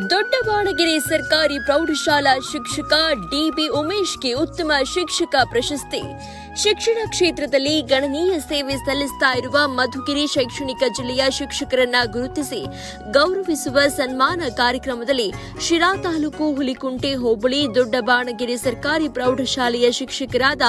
ದೊಡ್ಡಬಾಣಗೆರೆ ಸರ್ಕಾರಿ ಪ್ರೌಢಶಾಲಾ ಶಿಕ್ಷಕ ಡಿಬಿ ಉಮೇಶ್ಗೆ ಉತ್ತಮ ಶಿಕ್ಷಕ ಪ್ರಶಸ್ತಿ. ಶಿಕ್ಷಣ ಕ್ಷೇತ್ರದಲ್ಲಿ ಗಣನೀಯ ಸೇವೆ ಸಲ್ಲಿಸ್ತಾ ಇರುವ ಮಧುಗಿರಿ ಶೈಕ್ಷಣಿಕ ಜಿಲ್ಲೆಯ ಶಿಕ್ಷಕರನ್ನ ಗುರುತಿಸಿ ಗೌರವಿಸುವ ಸನ್ಮಾನ ಕಾರ್ಯಕ್ರಮದಲ್ಲಿ ಶಿರಾ ತಾಲೂಕು ಹುಲಿಕುಂಟೆ ಹೋಬಳಿ ದೊಡ್ಡಬಾಣಗಿರಿ ಸರ್ಕಾರಿ ಪ್ರೌಢಶಾಲೆಯ ಶಿಕ್ಷಕರಾದ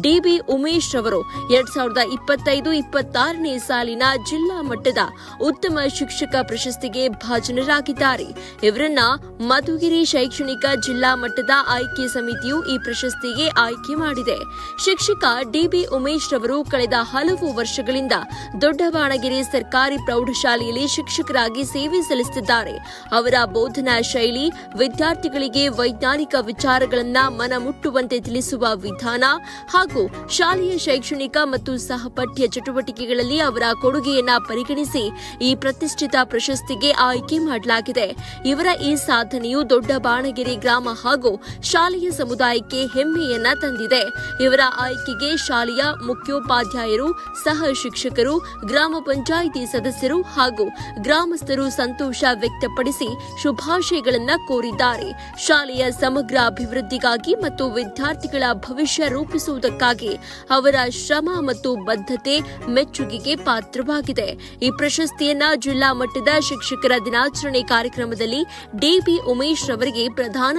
ಡಿಬಿ ಉಮೇಶ್ ಅವರು ಎರಡ್ ಸಾವಿರದ ಇಪ್ಪತ್ತೈದು ಇಪ್ಪತ್ತಾರನೇ ಸಾಲಿನ ಜಿಲ್ಲಾ ಮಟ್ಟದ ಉತ್ತಮ ಶಿಕ್ಷಕ ಪ್ರಶಸ್ತಿಗೆ ಭಾಜನರಾಗಿದ್ದಾರೆ. ಇವರನ್ನ ಮಧುಗಿರಿ ಶೈಕ್ಷಣಿಕ ಜಿಲ್ಲಾ ಮಟ್ಟದ ಆಯ್ಕೆ ಸಮಿತಿಯು ಈ ಪ್ರಶಸ್ತಿಗೆ ಆಯ್ಕೆ ಮಾಡಿದೆ. ಶಿಕ್ಷಕ ಡಿಬಿ ಉಮೇಶ್ ರವರು ಕಳೆದ ಹಲವು ವರ್ಷಗಳಿಂದ ದೊಡ್ಡಬಾಣಗೆರೆ ಸರ್ಕಾರಿ ಪ್ರೌಢಶಾಲೆಯಲ್ಲಿ ಶಿಕ್ಷಕರಾಗಿ ಸೇವೆ ಸಲ್ಲಿಸುತ್ತಿದ್ದಾರೆ. ಅವರ ಬೋಧನಾ ಶೈಲಿ, ವಿದ್ಯಾರ್ಥಿಗಳಿಗೆ ವೈಜ್ಞಾನಿಕ ವಿಚಾರಗಳನ್ನ ಮನಮುಟ್ಟುವಂತೆ ತಿಳಿಸುವ ವಿಧಾನ ಹಾಗೂ ಶಾಲೆಯ ಶೈಕ್ಷಣಿಕ ಮತ್ತು ಸಹಪಠ್ಯ ಚಟುವಟಿಕೆಗಳಲ್ಲಿ ಅವರ ಕೊಡುಗೆಯನ್ನ ಪರಿಗಣಿಸಿ ಈ ಪ್ರತಿಷ್ಠಿತ ಪ್ರಶಸ್ತಿಗೆ ಆಯ್ಕೆ ಮಾಡಲಾಗಿದೆ. ಇವರ ಈ ಸಾಧನೆಯು ದೊಡ್ಡ ಬಾಣಗೆರೆ ಗ್ರಾಮ ಹಾಗೂ ಶಾಲೆಯ ಸಮುದಾಯಕ್ಕೆ ಹೆಮ್ಮೆಯನ್ನ ತಂದಿದೆ. ಇವರ ಆಯ್ಕೆಗೆ ಶಾಲೆಯ ಮುಖ್ಯೋಪಾಧ್ಯಾಯರು, ಸಹ ಶಿಕ್ಷಕರು, ಗ್ರಾಮ ಪಂಚಾಯಿತಿ ಸದಸ್ಯರು ಹಾಗೂ ಗ್ರಾಮಸ್ಥರು ಸಂತೋಷ ವ್ಯಕ್ತಪಡಿಸಿ ಶುಭಾಶಯಗಳನ್ನು ಕೋರಿದ್ದಾರೆ. ಶಾಲೆಯ ಸಮಗ್ರ ಅಭಿವೃದ್ಧಿಗಾಗಿ ಮತ್ತು ವಿದ್ಯಾರ್ಥಿಗಳ ಭವಿಷ್ಯ ರೂಪಿಸುವುದಕ್ಕಾಗಿ ಅವರ ಶ್ರಮ ಮತ್ತು ಬದ್ಧತೆ ಮೆಚ್ಚುಗೆಗೆ ಪಾತ್ರವಾಗಿದೆ. ಈ ಪ್ರಶಸ್ತಿಯನ್ನ ಜಿಲ್ಲಾ ಮಟ್ಟದ ಶಿಕ್ಷಕರ ದಿನಾಚರಣೆ ಕಾರ್ಯಕ್ರಮದಲ್ಲಿ ಡಿಬಿ ಉಮೇಶ್ ಅವರಿಗೆ ಪ್ರದಾನ